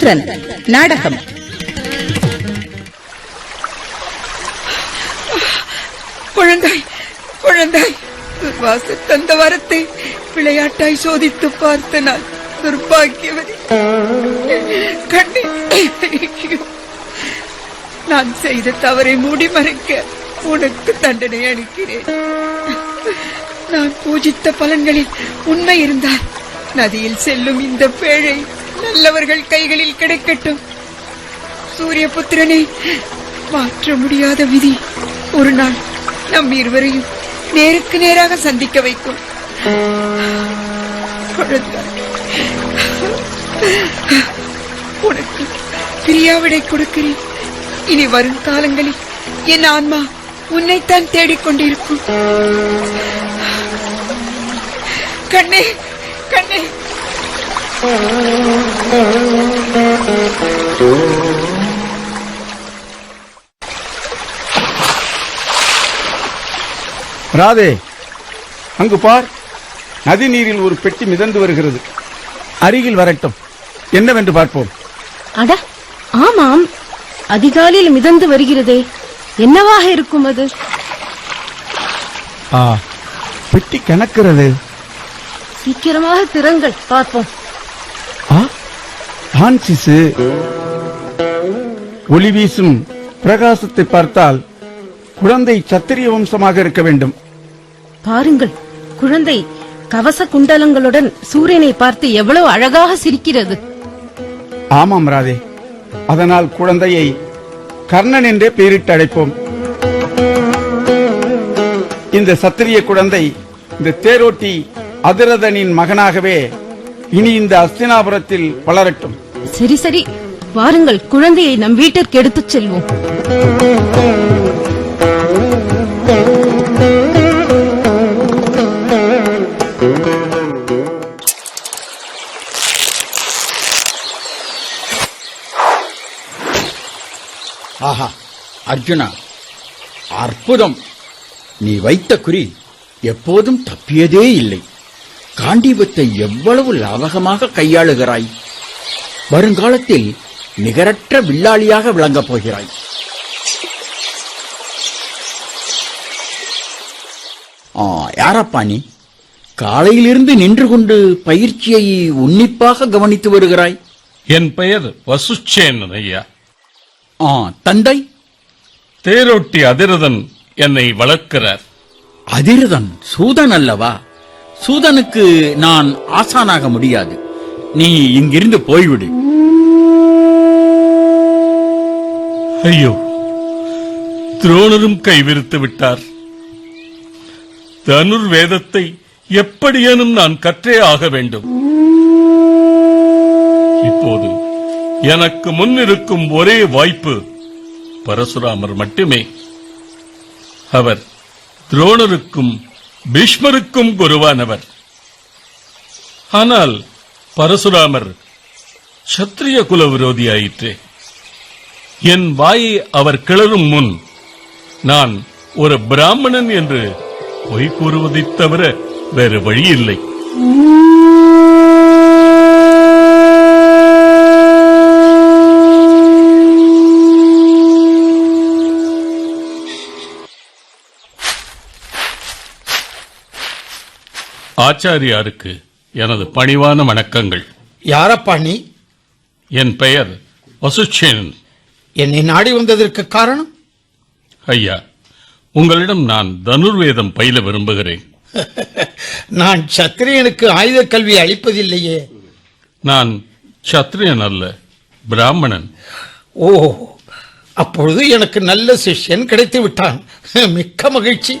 சூரியபுத்திரன் நாடகம். குழந்தாய் குழந்தாய் துர்வாச தந்த வரத்தை விளையாட்டாய் சோதித்து பார்த்த நான் துர்பாகியவதி நான் செய்த தவறை மூடி மறைக்க உனக்கு தண்டனை அளிக்கிறேன். நான் பூஜித்த பலன்களில் உண்மை இருந்தால் நதியில் செல்லும் இந்த பேழை நல்லவர்கள் கைகளில் கிடைக்கட்டும். சூரிய புத்திரனை மாற்ற முடியாத விதி. ஒரு நாள் நம் இருவரையும் நேருக்கு நேராக சந்திக்க வைக்கும். உனக்கு பிரியாவிடை கொடுக்கிறேன். இனி வரும் காலங்களில் என் ஆன்மா உன்னைத்தான் தேடிக்கொண்டிருக்கும் கண்ணே கண்ணே. ராதே. அங்கு பார். நதி நீரில் ஒரு பெட்டி மிதந்து வருகிறது. அருகில் வரட்டும். என்னவென்று பார்ப்போம். அட ஆமாம். அதிகாலையில் மிதந்து வருகிறதே. என்னவாக இருக்கும் அது? ஆ பெட்டி கணக்கிறது சீக்கிரமாக திறங்கள். பார்ப்போம். ஆ? ஆண் சிசு ஒளி வீசும் பிரகாசத்தை பார்த்தால் குழந்தை சத்திரிய வம்சமாக இருக்க வேண்டும். பாருங்கள் குழந்தை கவச குண்டலங்களுடன் சூரியனை பார்த்து எவ்வளவு அழகாக சிரிக்கிறது. ஆமாம் ராதே அதனால் குழந்தையை கர்ணன் என்றே பெயரிட்டு அழைப்போம். இந்த சத்திரிய குழந்தை இந்த தேரோட்டி அதிரதனின் மகனாகவே இனி இந்த அஸ்தினாபுரத்தில் வளரட்டும் சரி சரி. வாருங்கள் குழந்தையை நம் வீட்டிற்கு எடுத்துச் செல்வோம். ஆஹா அர்ஜுனா அற்புதம். நீ வைத்த குறி எப்போதும் தப்பியதே இல்லை. காண்டீபத்தை எவ்வளவு லாவகமாக கையாளுகிறாய்? வருங்காலத்தில் நிகரற்ற வில்லாளியாக விளங்கப் போகிறாய். ஆ, யாரப்பா நீ? காலையிலிருந்து நின்று கொண்டு பயிற்சியை உன்னிப்பாக கவனித்து வருகிறாய். என் பெயர் வசுச்சேனன் ஐயா. ஆ தந்தை? தேரோட்டி அதிரதன் என்னை வளர்க்கிறார். அதிரதன் சூதன் அல்லவா? சூதனுக்கு நான் ஆசானாக முடியாது. நீ இங்கிருந்து போய்விடு. ஐயோ துரோணரும் கைவிரித்து விட்டார். தனுர் வேதத்தை எப்படியேனும் நான் கற்றே ஆக வேண்டும். இப்போது எனக்கு முன்னிருக்கும் ஒரே வாய்ப்பு பரசுராமர் மட்டுமே. அவர் துரோணருக்கும் பீஷ்மருக்கும் குருவானவர். ஆனால் பரசுராமர் சத்திரிய குல விரோதியாயிற்று. என் வாயை அவர் கிளறும் முன் நான் ஒரு பிராமணன் என்று பொய் கூறுவதைத் தவிர வேறு வழி இல்லை ஆச்சாரியாருக்கு எனது பணிவான வணக்கங்கள். யாரப்பா நீ என் பெயர் வசுச்சேனன் என்னை நாடி வந்ததற்கு காரணம்? ஐயா உங்களிடம் நான் தனுர்வேதம் பயில விரும்புகிறேன். நான் சத்திரியனுக்கு ஆயுத கல்வி அளிப்பதில்லையே. நான் சத்திரியன் அல்ல பிராமணன். ஓ அப்பொழுது எனக்கு நல்ல சிஷ்யன் கிடைத்து விட்டான் மிக்க மகிழ்ச்சி.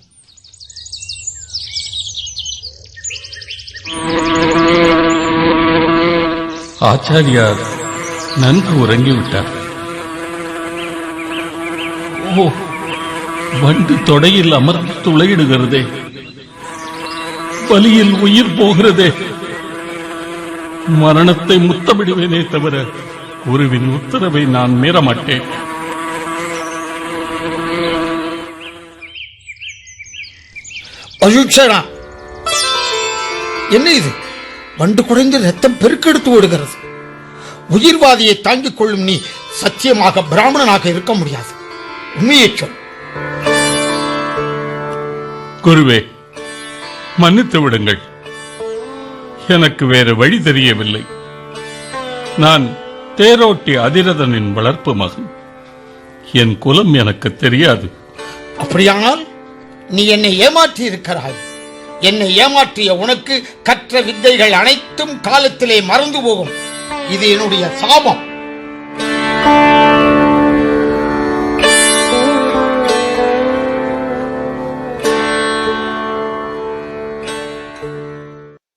ஆச்சாரியார் நன்கு உறங்கிவிட்டார். ஓ வண்டு தொடையில் அமர்ந்து துளையிடுகிறதே. வலியில் உயிர் போகிறதே. மரணத்தை முத்தமிடுவேனே தவிர குருவின் உத்தரவை நான் மீற மாட்டேன் என்ன இது? வண்டு குறைந்து ரத்தம் பெருக்கெடுத்து ஓடுகிறது. உயிர்வாதியை தாங்கிக் கொள்ளும் நீ சத்தியமாக பிராமணனாக இருக்க முடியாது. உண்மையைச் சொல். குருவே மன்னித்து விடுங்கள். எனக்கு வேறு வழி தெரியவில்லை. நான் தேரோட்டி அதிரதனின் வளர்ப்பு மகன். என் குலம் எனக்கு தெரியாது. அப்படியானால் நீ என்னை ஏமாற்றி இருக்கிறாய் என்னை ஏமாற்றிய உனக்கு கற்ற வித்தைகள் அனைத்தும் காலத்திலே மறந்து போகும். இது என்னுடைய சாபம்.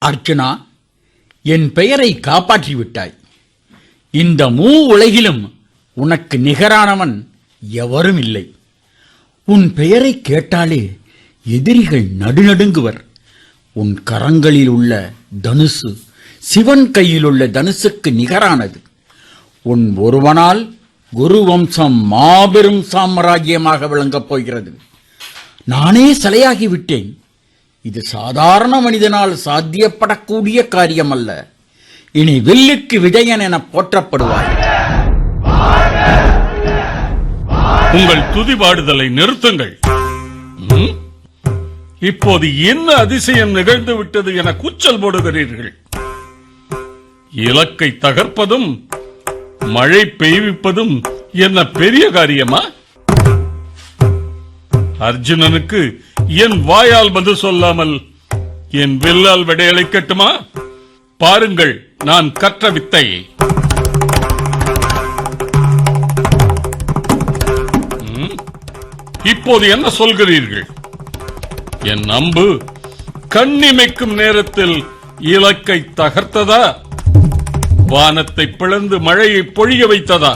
அர்ச்சுனா என் பெயரை காப்பாற்றி விட்டாய். இந்த மூ உலகிலும் உனக்கு நிகரானவன் எவரும் இல்லை. உன் பெயரை கேட்டாலே எதிரிகள் நடுநடுங்குவர். உன் கரங்களில் உள்ள தனுசு சிவன் கையில் உள்ள தனுசுக்கு நிகரானது. உன் ஒருவனால் குரு வம்சம் மாபெரும் சாம்ராஜ்யமாக விளங்கப் போகிறது. நானே சிலையாகி விட்டேன். இது சாதாரண மனிதனால் சாத்தியப்படக்கூடிய காரியம் அல்ல இனி வில்லுக்கு விஜயன் என போற்றப்படுவார் உங்கள் துதிபாடுதலை நிறுத்துங்கள். இப்போது என்ன அதிசயம் நிகழ்ந்து விட்டது என கூச்சல் போடுகிறீர்கள்? இலக்கை தகர்ப்பதும் மழை பெய்விப்பதும் என்ன பெரிய காரியமா? அர்ஜுனனுக்கு என் வாயால் பதில் சொல்லாமல் என் வில்லால் விடையளிக்கட்டுமா பாருங்கள் நான் கற்ற வித்தையை இப்போது என்ன சொல்கிறீர்கள்? என் அம்பு கண்ணிமைக்கும் நேரத்தில் இலக்கை தகர்த்ததா? வானத்தை பிளந்து மழையை பொழிய வைத்ததா?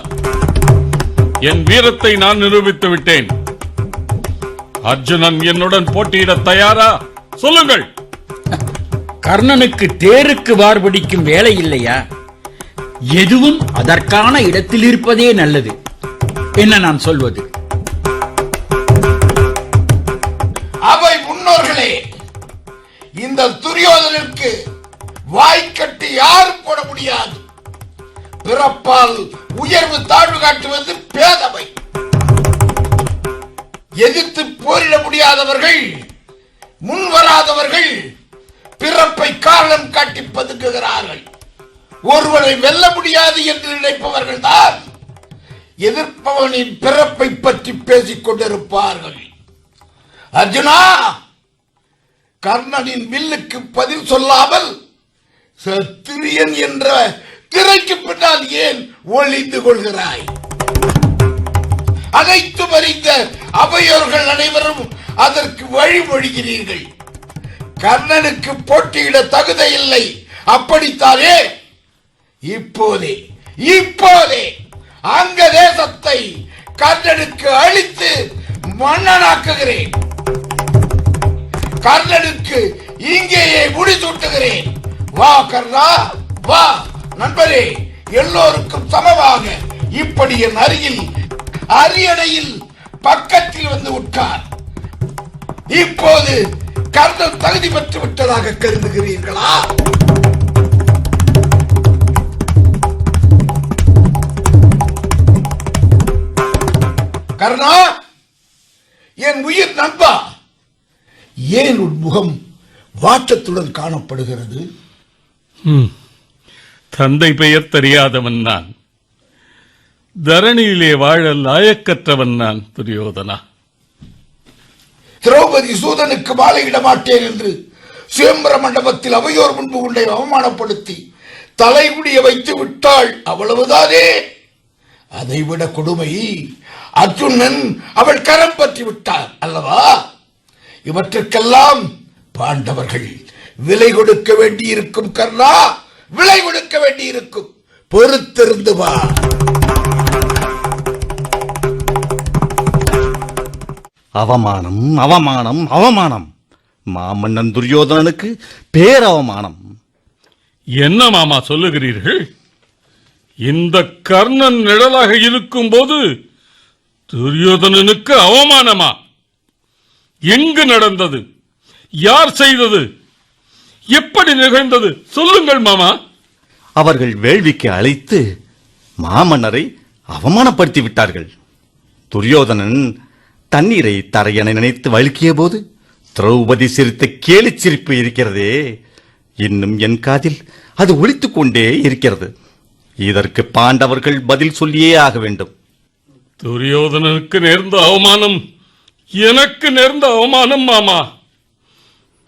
என் வீரத்தை நான் நிரூபித்து விட்டேன். அர்ஜுனன் என்னுடன் போட்டியிட தயாரா? சொல்லுங்கள். கர்ணனுக்கு தேருக்கு வார் பிடிக்கும் வேலை இல்லையா? எதுவும் அதற்கான இடத்தில் இருப்பதே நல்லது. என்ன நான் சொல்வது? துரியோதனுக்கு வாய்க்கட்டு யாரும் போட முடியாது? பிறப்பால் உயர்வு தாழ்வு காட்டுவது பேதமை. எதிர்த்து போரிட முடியாதவர்கள் முன்வராதவர்கள் பிறப்பை காரணம் காட்டி பதுக்குகிறார்கள். ஒருவனை வெல்ல முடியாது என்று நினைப்பவர்கள் தான் எதிர்ப்பவனின் பிறப்பை பற்றி பேசிக் கொண்டிருப்பார்கள். அர்ஜுனா கர்ணனின் வில்லுக்கு பதில் சொல்லாமல் சத்திரியன் என்ற திரைக்கு பின்னால் ஏன் ஒளிந்து கொள்கிறாய்? அனைத்து அறிந்த அவையோர்கள் அனைவரும் அதற்கு வழிமொழிகிறீர்கள். கர்ணனுக்கு போட்டியிட தகுதியில்லை அப்படித்தானே? இப்போதே இப்போதே அங்க தேசத்தை கர்ணனுக்கு அழித்து மன்னனாக்குகிறேன். கர்ணனுக்கு இங்கேயே முடிசூட்டுகிறேன் வா கர்ணா வா. நண்பரே எல்லோருக்கும் சமமாக இப்படி என் அருகில் அரியணையில் பக்கத்தில் வந்து உட்கார். இப்போது கர்ணன் தகுதி பெற்று விட்டதாக கருதுகிறீர்களா? கர்ணா என் உயிர் நண்பா. ஏன் உன் முகம் வாட்டத்துடன் காணப்படுகிறது. தந்தை பெயர் தெரியாதவன் நான். தரணியிலே வாழ லாயக்கற்றவன் நான் துரியோதனா. திரௌபதி சூதனுக்கு மாலையிட மாட்டேன் என்று சுயம்பர மண்டபத்தில் அவையோர் முன்பு உன்னை அவமானப்படுத்தி தலைமுடிய வைத்து விட்டாள். அவ்வளவுதானே? அதைவிட கொடுமை அர்ஜுனன் அவள் கரம் பற்றி விட்டார் அல்லவா? இவற்றுக்கெல்லாம் பாண்டவர்கள் விலை கொடுக்க வேண்டியிருக்கும் கர்ணா விலை கொடுக்க வேண்டியிருக்கும். பொறுத்திருந்து வா. அவமானம் அவமானம் அவமானம். மாமன்னன் துரியோதனனுக்கு பேரவமானம். என்ன மாமா சொல்லுகிறீர்கள்? இந்த கர்ணன் நிழலாக இருக்கும்போது துரியோதனனுக்கு அவமானமா? எங்கு நடந்தது? யார் செய்தது? எப்படி நிகழ்ந்தது? சொல்லுங்கள் மாமா. அவர்கள் வேள்விக்கு அழைத்து மாமன்னரை அவமானப்படுத்தி விட்டார்கள். துரியோதனன் தண்ணீரை தரையென நினைத்து வழுக்கிய போது திரௌபதி சிரித்த கேலிச் சிரிப்பு இருக்கிறதே. இன்னும் என் காதில் அது ஒலித்துக் கொண்டே இருக்கிறது. இதற்கு பாண்டவர்கள் பதில் சொல்லியே ஆக வேண்டும். துரியோதனனுக்கு நேர்ந்த அவமானம் எனக்கு நேர்ந்த அவமானம் மாமா.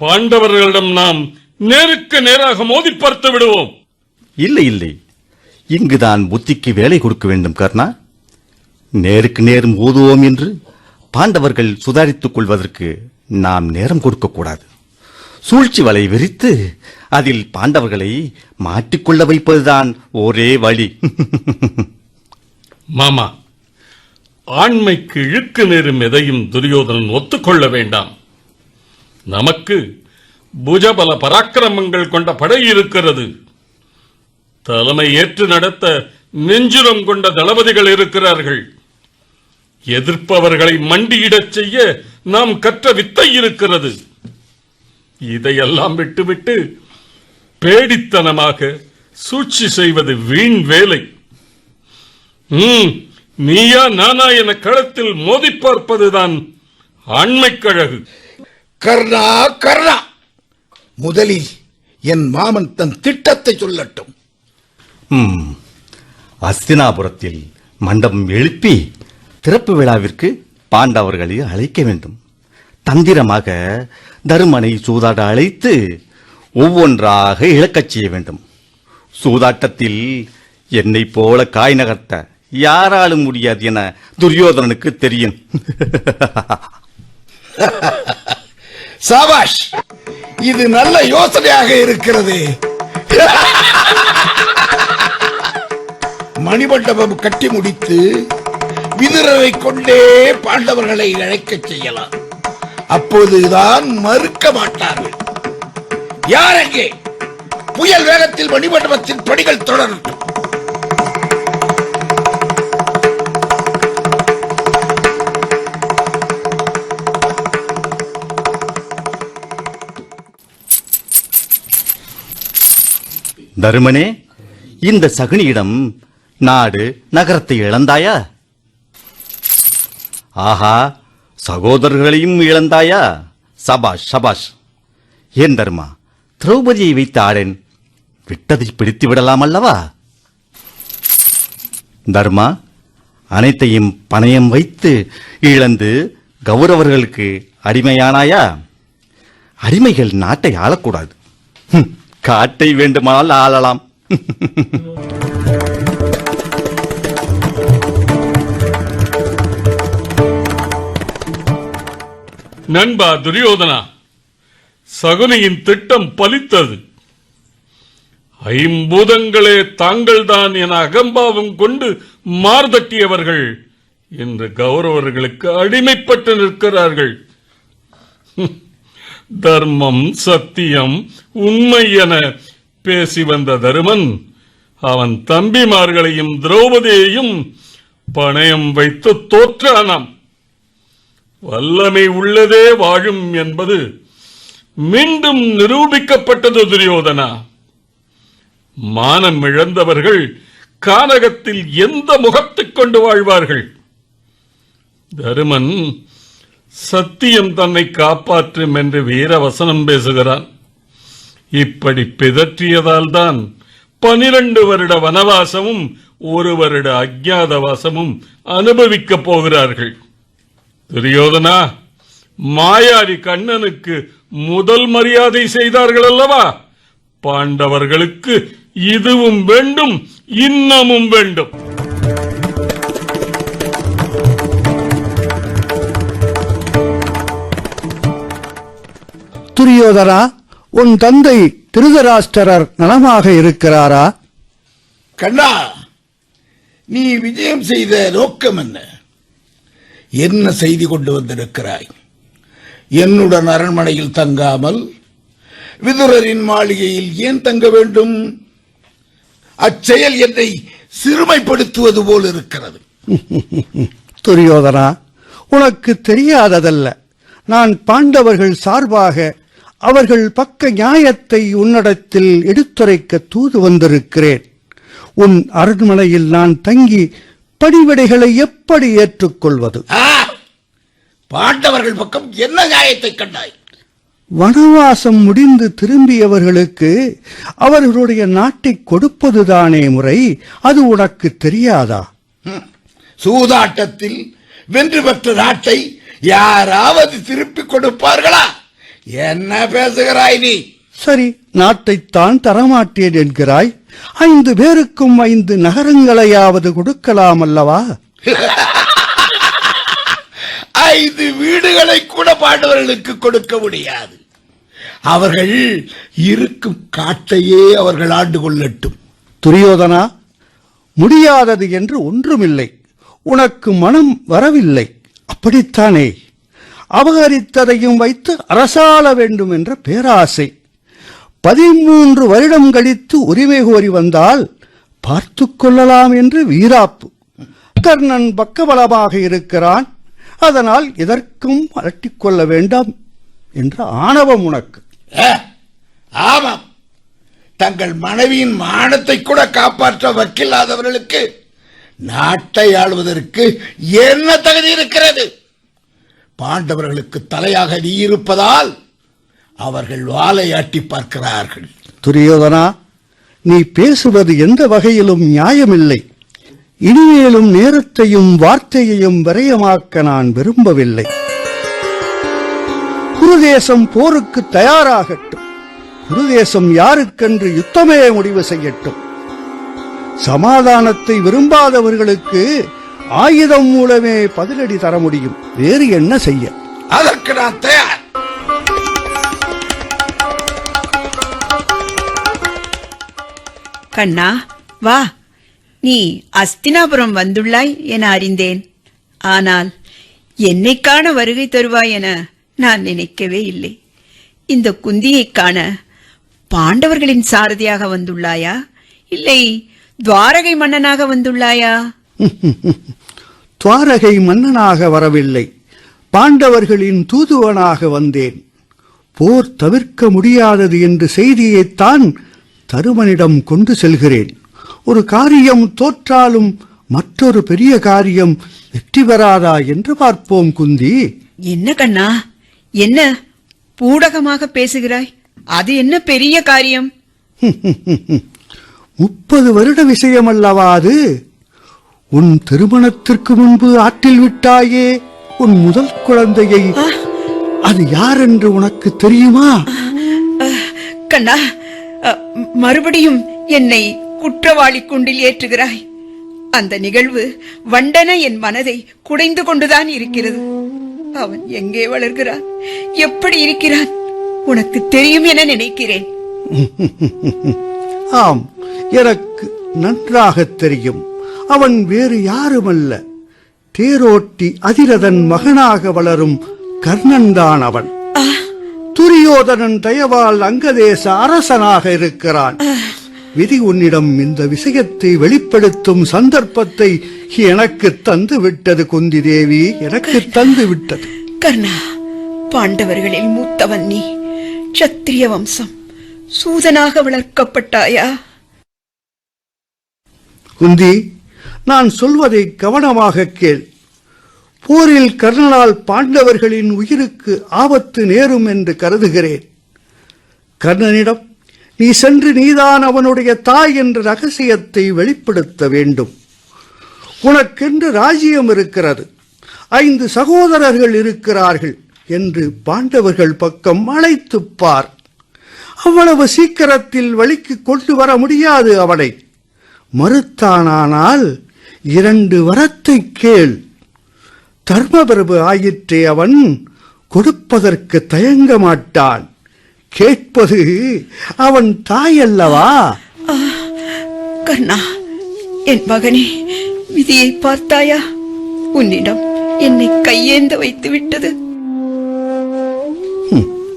பாண்டவர்களிடம் நாம் நேருக்கு நேராக மோதி பார்த்து விடுவோம். இல்லை இல்லை. இங்குதான் புத்திக்கு வேலை கொடுக்க வேண்டும் கர்ணா. நேருக்கு நேர் மோதுவோம் என்று பாண்டவர்கள் சுதாரித்துக் கொள்வதற்கு நாம் நேரம் கொடுக்கக்கூடாது சூழ்ச்சி வலை விரித்து அதில் பாண்டவர்களை மாட்டிக்கொள்ள வைப்பதுதான் ஒரே வழி. மாமா ஆண்மைக்கு இழுக்கு நேரும் எதையும் துரியோதனன் ஒத்துக்கொள்ள வேண்டாம். நமக்கு புஜபல பராக்கிரமங்கள் கொண்ட படை இருக்கிறது. தலைமை ஏற்று நடத்த நெஞ்சுரம் கொண்ட தளபதிகள் இருக்கிறார்கள். எதிர்ப்பவர்களை மண்டியிடச் செய்ய நாம் கற்ற வித்தை இருக்கிறது. இதையெல்லாம் விட்டுவிட்டு பேடித்தனமாக சூழ்ச்சி செய்வது வீண் வேலை. ம், நீயா நானா என களத்தில் மோதி பார்ப்பதுதான் ஆண்மைக்கழகு கர்ணா கர்ணா! முதலில் என் மாமன் தன் திட்டத்தை சொல்லட்டும். அஸ்தினாபுரத்தில் மண்டபம் எழுப்பி திறப்பு விழாவிற்கு பாண்டவர்களை அழைக்க வேண்டும். தந்திரமாக தருமனை சூதாட அழைத்து ஒவ்வொன்றாக இழக்கச் செய்ய வேண்டும். சூதாட்டத்தில் என்னை போல காய் நகர்த்த யாராலும் முடியாது என துரியோதனனுக்கு தெரியும். சாபாஷ் இது நல்ல யோசனையாக இருக்கிறது. மணிமண்டபம் கட்டி முடித்து விதுரரை கொண்டே பாண்டவர்களை இழைக்கச் செய்யலாம். அப்போதுதான் மறுக்க மாட்டார்கள். யார் எங்கே புயல் வேகத்தில் மணிமண்டபத்தின் பணிகள் தொடரட்டும். தருமனே இந்த சகுனியிடம் நாடு நகரத்தை இழந்தாயா? ஆஹா சகோதரர்களையும் இழந்தாயா? சபாஷ் சபாஷ். ஏன் தர்மா திரௌபதியை வைத்த ஆடேன் விட்டதை பிடித்து விடலாம் அல்லவா? தர்மா அனைத்தையும் பணயம் வைத்து இழந்து கௌரவர்களுக்கு அடிமையானாயா? அடிமைகள் நாட்டை ஆளக்கூடாது. ஹம், காட்டை வேண்டுமானால் ஆளலாம். நண்பா துரியோதனா சகுனியின் திட்டம் பலித்தது. ஐம்பூதங்களே தாங்கள்தான் என அகம்பாவம் கொண்டு மார்தட்டியவர்கள் என்று கௌரவர்களுக்கு அடிமைப்பட்டு நிற்கிறார்கள். தர்மம் சத்தியம் உண்மை என பேசி வந்த தருமன் அவன் தம்பிமார்களையும் திரௌபதியையும் பணயம் வைத்து தோற்றானாம். வல்லமை உள்ளதே வாழும் என்பது மீண்டும் நிரூபிக்கப்பட்டது துரியோதனா. மானம் இழந்தவர்கள் கானகத்தில் எந்த முகத்தை கொண்டு வாழ்வார்கள்? தருமன் சத்தியம் தன்னை காப்பாற்றும் என்று வீரவசனம் பேசுகிறான். இப்படி பிதற்றியதால் தான் பனிரெண்டு வருட வனவாசமும் ஒரு வருட அஜாதவாசமும் அனுபவிக்கப் போகிறார்கள். துரியோதனா மாயாரி கண்ணனுக்கு முதல் மரியாதை செய்தார்கள் அல்லவா பாண்டவர்களுக்கு இதுவும் வேண்டும் இன்னமும் வேண்டும். துரியோதனா உன் தந்தை திருதராஷ்டிரர் நலமாக இருக்கிறாரா? கண்ணா நீ விஜயம் செய்த நோக்கம் என்ன? என்ன செய்தி கொண்டு வந்திருக்கிறாய்? என்னுடன் அரண்மனையில் தங்காமல் விதுரரின் மாளிகையில் ஏன் தங்க வேண்டும்? அச்செயல் என்னை சிறுமைப்படுத்துவது போல் இருக்கிறது. துரியோதனா உனக்கு தெரியாததல்ல. நான் பாண்டவர்கள் சார்பாக அவர்கள் பக்க நியாயத்தை உன்னிடத்தில் எடுத்துரைக்க தூது வந்திருக்கிறேன் உன் அரண்மனையில் நான் தங்கி படிவிடைகளை எப்படி ஏற்றுக்கொள்வது! பாண்டவர்கள் பக்கம் என்ன நியாயத்தை கண்டாய் வனவாசம் முடிந்து திரும்பியவர்களுக்கு அவர்களுடைய நாட்டை கொடுப்பதுதானே முறை அது உனக்கு தெரியாதா. சூதாட்டத்தில் வென்று பெற்ற நாட்டை யாராவது திருப்பிக் கொடுப்பார்களா என்ன பேசுகிறாய் நீ? சரி நாட்டைத்தான் தரமாட்டேன் என்கிறாய். ஐந்து பேருக்கும் ஐந்து நகரங்களையாவது கொடுக்கலாம் அல்லவா? ஐந்து வீடுகளை கூட பாண்டவர்களுக்கு கொடுக்க முடியாது. அவர்கள் இருக்கும் காட்டையே அவர்கள் ஆண்டு கொள்ளட்டும். துரியோதனா முடியாதது என்று ஒன்றுமில்லை. உனக்கு மனம் வரவில்லை. அப்படித்தானே? அபகரித்ததையும் வைத்து அரசாள வேண்டும் என்ற பேராசை. பதிமூன்று வருடம் கழித்து உரிமை கோரி வந்தால் பார்த்து கொள்ளலாம் என்று வீராப்பு. கர்ணன் பக்கபலமாக இருக்கிறான். அதனால் எதற்கும் அலட்டிக்கொள்ள வேண்டாம் என்ற ஆணவம் உனக்கு. ஆமாம். தங்கள் மனைவியின் மானத்தை கூட காப்பாற்ற வக்கில்லாதவர்களுக்கு நாட்டை ஆள்வதற்கு என்ன தகுதி இருக்கிறது? பாண்டவர்களுக்கு தலையாக நீ இருப்பதால் அவர்கள் வாலையாட்டி பார்க்கிறார்கள். துரியோதனா நீ பேசுவது எந்த வகையிலும் நியாயமில்லை. இனிமேலும் நேரத்தையும் வார்த்தையையும் விரயமாக்க நான் விரும்பவில்லை. குருதேசம் போருக்கு தயாராகட்டும். குருதேசம் யாருக்கென்று யுத்தமே முடிவு செய்யட்டும். சமாதானத்தை விரும்பாதவர்களுக்கு ஆயுதம் மூலமே பதிலடி தர முடியும். வேறு என்ன செய்ய? அதற்கு நான் தயார். கண்ணா வா. நீ அஸ்தினாபுரம் வந்துள்ளாய் என அறிந்தேன். ஆனால் என்னை காண வருகை தருவாய் என நான் நினைக்கவே இல்லை. இந்த குந்தியை காண பாண்டவர்களின் சாரதியாக வந்துள்ளாயா? இல்லை துவாரகை மன்னனாக வந்துள்ளாயா? துவாரகை மன்னனாக வரவில்லை. பாண்டவர்களின் தூதுவனாக வந்தேன். போர் தவிர்க்க முடியாதது என்று செய்தியைத்தான் தருமனிடம் கொண்டு செல்கிறேன். ஒரு காரியம் தோற்றாலும் மற்றொரு பெரிய காரியம் வெற்றி பெறாதா என்று பார்ப்போம் குந்தி. என்ன கண்ணா? என்ன? பூடகமாக பேசுகிறாய்? அது என்ன பெரிய காரியம்? முப்பது வருட விஷயம் அல்லவா அது? உன் திருமணத்திற்கு முன்பு ஆற்றில் விட்டாயே உன் முதல் குழந்தையை. அது யார் என்று உனக்கு தெரியுமா? கண்ணா மறுபடியும் என்னை குற்றவாளி குண்டில் ஏற்றுகிறாய். அந்த நிகழ்வு வண்டன என் மனதை குடைந்து கொண்டுதான் இருக்கிறது. அவன் எங்கே வளர்கிறான்? எப்படி இருக்கிறான்? உனக்கு தெரியும் என நினைக்கிறேன். ஆம் எனக்கு நன்றாக தெரியும். அவன் வேறு யாருமல்ல. தேரோட்டி அதிரதன் மகனாக வளரும் கர்ணன்தான் அவன். துரியோதனன் தயவால் அங்கதேச அரசனாக இருக்கிறான். விதி உன்னிடம் இந்த விஷயத்தை வெளிப்படுத்தும் சந்தர்ப்பத்தை எனக்கு தந்து விட்டது குந்தி தேவி எனக்கு தந்து விட்டது கர்ணா பாண்டவர்களில் மூத்தவன் நீ. சத்திரிய வம்சம் சூதனாக வளர்க்கப்பட்டாயா? குந்தி நான் சொல்வதை கவனமாக கேள். போரில் கர்ணனால் பாண்டவர்களின் உயிருக்கு ஆபத்து நேரும் என்று கருதுகிறேன். கர்ணனிடம் நீ சென்று நீதான் அவனுடைய தாய் என்ற ரகசியத்தை வெளிப்படுத்த வேண்டும். உனக்கென்று ராஜ்யம் இருக்கிறது. ஐந்து சகோதரர்கள் இருக்கிறார்கள் என்று பாண்டவர்கள் பக்கம் அழைத்துப் பார். அவ்வளவு சீக்கிரத்தில் வழிக்கு கொண்டு வர முடியாது அவனை. மறுத்தானானால் இரண்டு வரத்தை கேள். தர்மபிரபு ஆயிற்றே அவன் கொடுப்பதற்கு தயங்க மாட்டான். கேட்பது அவன் தாய் அல்லவா கர்ணா என் மகனே விதியை பார்த்தாயா? உன்னிடம் என்னை கையேந்த வைத்து விட்டது.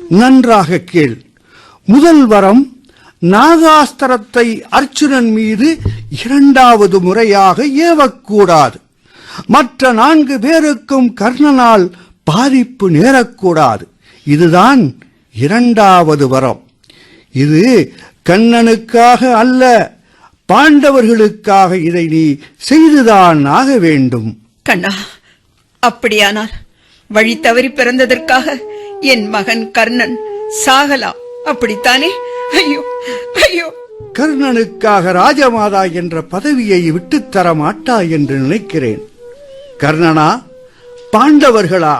நன்றாக கேள். முதல் வரம் நாகாஸ்திரத்தை அர்ச்சுனன் மீது இரண்டாவது முறையாக ஏவக்கூடாது. மற்ற நான்கு பேருக்கும் கர்ணனால் பாதிப்பு நேரக்கூடாது. இதுதான் இரண்டாவது வரம். இது கண்ணனுக்காக அல்ல பாண்டவர்களுக்காக இதை நீ செய்துதான் ஆக வேண்டும். கண்ணா அப்படியானால் வழி தவறி பிறந்ததற்காக என் மகன் கர்ணன் சாகலாம். அப்படித்தானே? ஐயோ ஐயோ. கர்ணனுக்காக ராஜமாதா என்ற பதவியை விட்டுத் தர மாட்டாய் என்று நினைக்கிறேன். கர்ணனா பாண்டவர்களா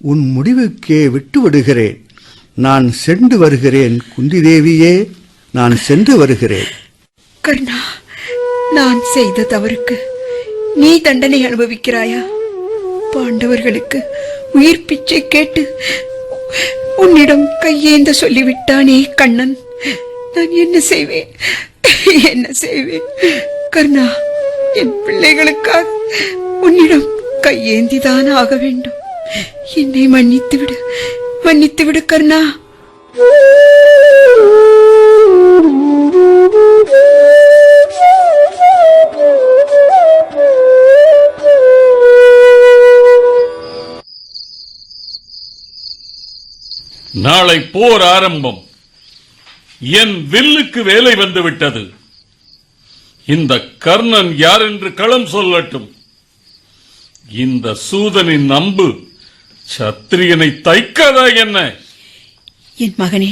உன் முடிவுக்கே விட்டு விடுகிறேன். நான் சென்று வருகிறேன் குந்தி தேவியே நான் சென்று வருகிறேன். கர்ணா நான் செய்த தவறுக்கு நீ தண்டனை அனுபவிக்கிறாயா? பாண்டவர்களுக்கு உயிர் பிச்சை கேட்டு உன்னிடம் கையேந்த சொல்லிவிட்டானே கண்ணன். நான் என்ன செய்வேன்? என்ன செய்வேன்? கர்ணா என் பிள்ளைகளுக்காக உன்னிடம் கையேந்திதான் ஆக வேண்டும். என்னை மன்னித்து விடு மன்னித்து விடு கர்ணா. நாளை போர் ஆரம்பம். என் வில்லுக்கு வேலை வந்து விட்டது இந்த கர்ணன் யார் என்று களம் சொல்லட்டும். இந்த சூதனின் அம்பு சத்திரியனை தைக்காதா என்ன? என் மகனே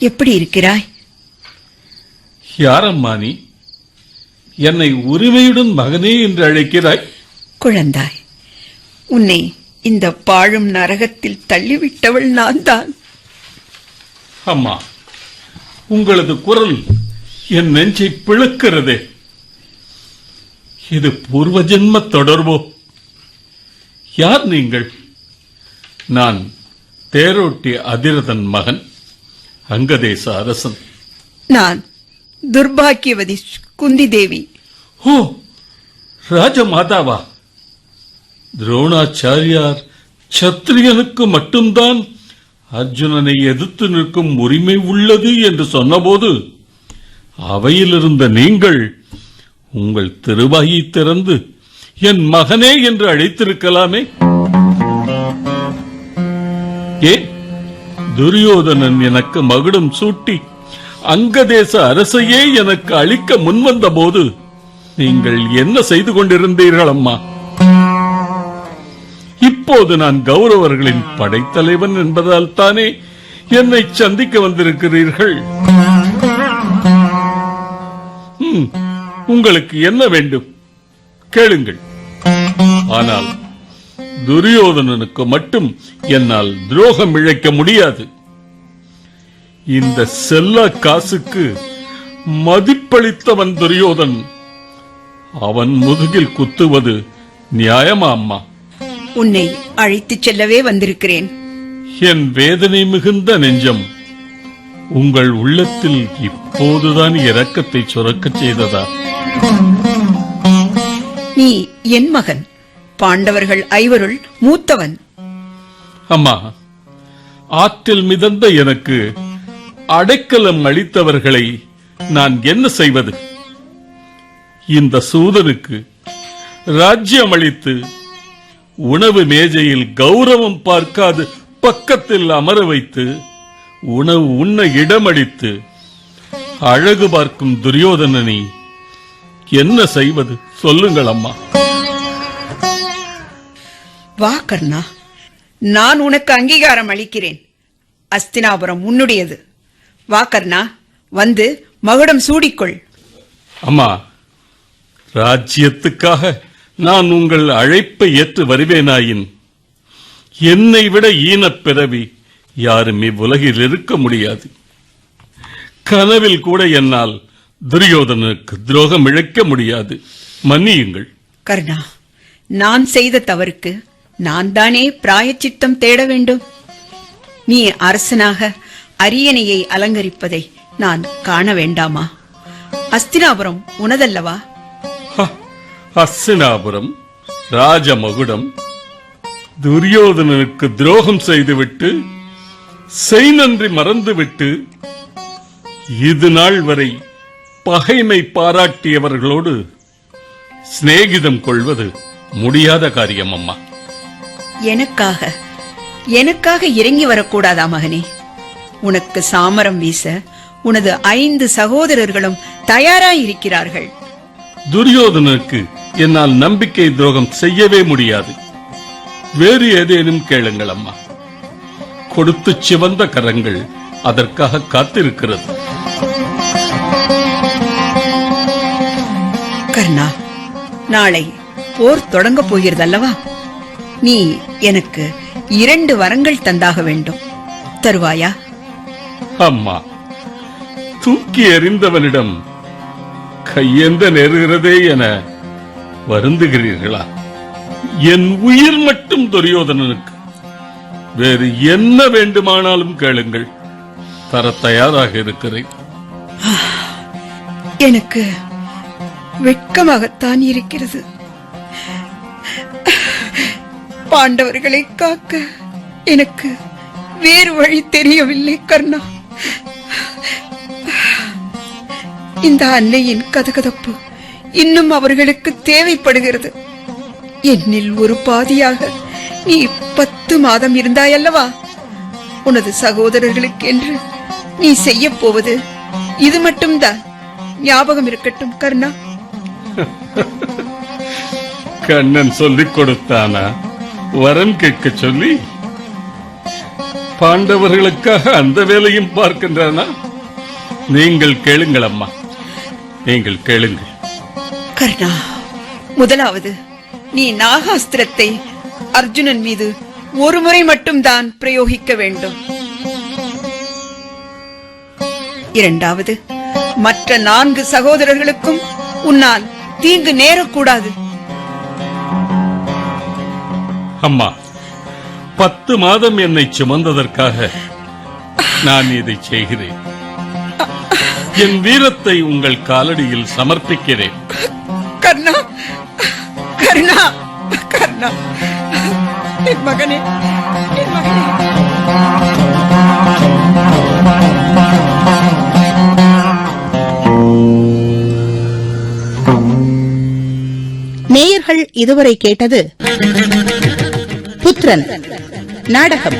எப்படி இருக்கிறாய்? யாரம்மா நீ? என்னை உரிமையுடன் மகனே என்று அழைக்கிறாய். குழந்தாய் உன்னை இந்த பாழும் நரகத்தில் தள்ளிவிட்டவள் நான் தான் அம்மா உங்களது குரல் என் நெஞ்சை பிளக்கிறதே. இது பூர்வ ஜென்ம தொடர்போ. யார் நீங்கள்? நான் தேரோட்டி அதிரதன் மகன் அங்கதேச அரசன். நான் துர்பாக்கியவதி குந்தி தேவி ஓ ராஜமாதாவா? துரோணாச்சாரியார் சத்திரியனுக்கு மட்டும்தான் அர்ஜுனனை எதிர்த்து நிற்கும் உரிமை உள்ளது என்று சொன்னபோது அவையிலிருந்த நீங்கள் உங்கள் திருவாயை திறந்து என் மகனே என்று அழைத்திருக்கலாமே. ஏ துரியோதனன் எனக்கு மகுடம் சூட்டி அங்கதேச அரசையே எனக்கு அளிக்க முன்வந்த போது நீங்கள் என்ன செய்து கொண்டிருந்தீர்கள் அம்மா இப்போது நான் கௌரவர்களின் படைத்தலைவன் என்பதால் தானே என்னை சந்திக்க வந்திருக்கிறீர்கள்? உங்களுக்கு என்ன வேண்டும்? கேளுங்கள். ஆனால் துரியோதனனுக்கு மட்டும் என்னால் துரோகம் இழைக்க முடியாது. இந்த செல்ல காசுக்கு மதிப்பளித்தவன் துரியோதன். அவன் முதுகில் குத்துவது நியாயமா அம்மா? உன்னை அழைத்துச் செல்லவே வந்திருக்கிறேன். என் வேதனை மிகுந்த நெஞ்சம் உங்கள் உள்ளத்தில் இப்போதுதான் இரக்கத்தை சுரக்கச் செய்ததா? நீ என் மகன் பாண்டவர்கள் ஐவருள் மூத்தவன். அம்மா ஆற்றில் மிதந்த எனக்கு அடைக்கலம் அளித்தவர்களை நான் என்ன செய்வது? இந்த சூதனுக்கு ராஜ்யம் அளித்து உணவு மேஜையில் கௌரவம் பார்க்காது பக்கத்தில் அமர வைத்து உணவு உண்ண இடமளித்து அழகு பார்க்கும் துரியோதனனை என்ன செய்வது? சொல்லுங்கள் அம்மா. வா கர்ணா நான் உனக்கு அங்கீகாரம் அளிக்கிறேன். அஸ்தினாபுரம் உன்னுடையது. வா கர்ணா வந்து மகுடம் சூடிக்கொள். அம்மா ராஜ்யத்துக்காக நான் உங்கள் அழைப்பை ஏற்று வருவேனாயின் என்னை விட ஈனப் பிறவி யாரும் இவ்வுலகில் இருக்க முடியாது. கனவில் கூட என்னால் துரியோதனுக்கு துரோகம் இழைக்க முடியாது. மன்னியுங்கள். கர்ணா நான் செய்த தவறுக்கு நான் தானே பிராயச்சித்தம் தேட வேண்டும். நீ அரசனாக அரியணையை அலங்கரிப்பதை நான் காண வேண்டாமா? அஸ்தினாபுரம் உனதல்லவா? அஸ்ஸினாபுரம் ராஜமகுடம் துரியோதனனுக்கு துரோகம் செய்துவிட்டு செய் நன்றி மறந்துவிட்டு இது நாள் வரை பகைமை பாராட்டியவர்களோடு சிநேகிதம் கொள்வது முடியாத காரியம் அம்மா. எனக்காக எனக்காக இறங்கி வரக்கூடாதா மகனே? உனக்கு சாமரம் வீச உனது ஐந்து சகோதரர்களும் தயாராயிருக்கிறார்கள். துரியோதனனுக்கு என்னால் நம்பிக்கை துரோகம் செய்யவே முடியாது. வேறு ஏதேனும் கேளுங்கள் அம்மா. கொடுத்து சிவந்த கரங்கள் அதற்காக காத்திருக்கிறது. கர்ணா நாளை போர் தொடங்கப் போகிறதல்லவா? நீ எனக்கு இரண்டு வரங்கள் தந்தாக வேண்டும். தருவாயா? அம்மா தூக்கி எறிந்தவனிடம் கையெந்த நேருகிறதே என வருந்துகிறீர்களா? என் உயிர் மட்டும் துரியோதனனுக்கு. வேறு என்ன வேண்டுமானாலும் கேளுங்கள். தர தயாராக இருக்கிறேன் எனக்கு வெட்கமாகத்தான் இருக்கிறது. பாண்டவர்களை காக்க எனக்கு வேறு வழி தெரியவில்லை கர்ணா. இந்த அன்னையின் கதகதப்பு இன்னும் அவர்களுக்கு தேவைப்படுகிறது. என்னில் ஒரு பாதியாக நீ பத்து மாதம் இருந்தாயல்லவா? உனது சகோதரர்களுக்கென்று நீ செய்ய போவது இது மட்டும்தான். ஞாபகம் இருக்கட்டும் கர்ணா. கண்ணன் சொல்லிக் கொடுத்தானா? வரம் கேட்க சொல்லி? பாண்டவர்களுக்காக அந்த வேலையும் பார்க்கின்றானா? நீங்கள் கேளுங்கள் அம்மா. நீங்கள் கேளுங்கள். கர்ணா முதலாவது நீ நாகாஸ்திரத்தை அர்ஜுனன் மீது ஒரு முறை மட்டும்தான் பிரயோகிக்க வேண்டும். இரண்டாவது மற்ற நான்கு சகோதரர்களுக்கும் உன்னால் தீங்கு நேரக்கூடாது. அம்மா பத்து மாதம் என்னை சுமந்ததற்காக நான் இதை செய்கிறேன். என் வீரத்தை உங்கள் காலடியில் சமர்ப்பிக்கிறேன். கர்ணா. கர்ணா. கர்ணா. என் மகனே. என் மகனே. நேயர்கள் இதுவரை கேட்டது புத்திரன் நாடகம்.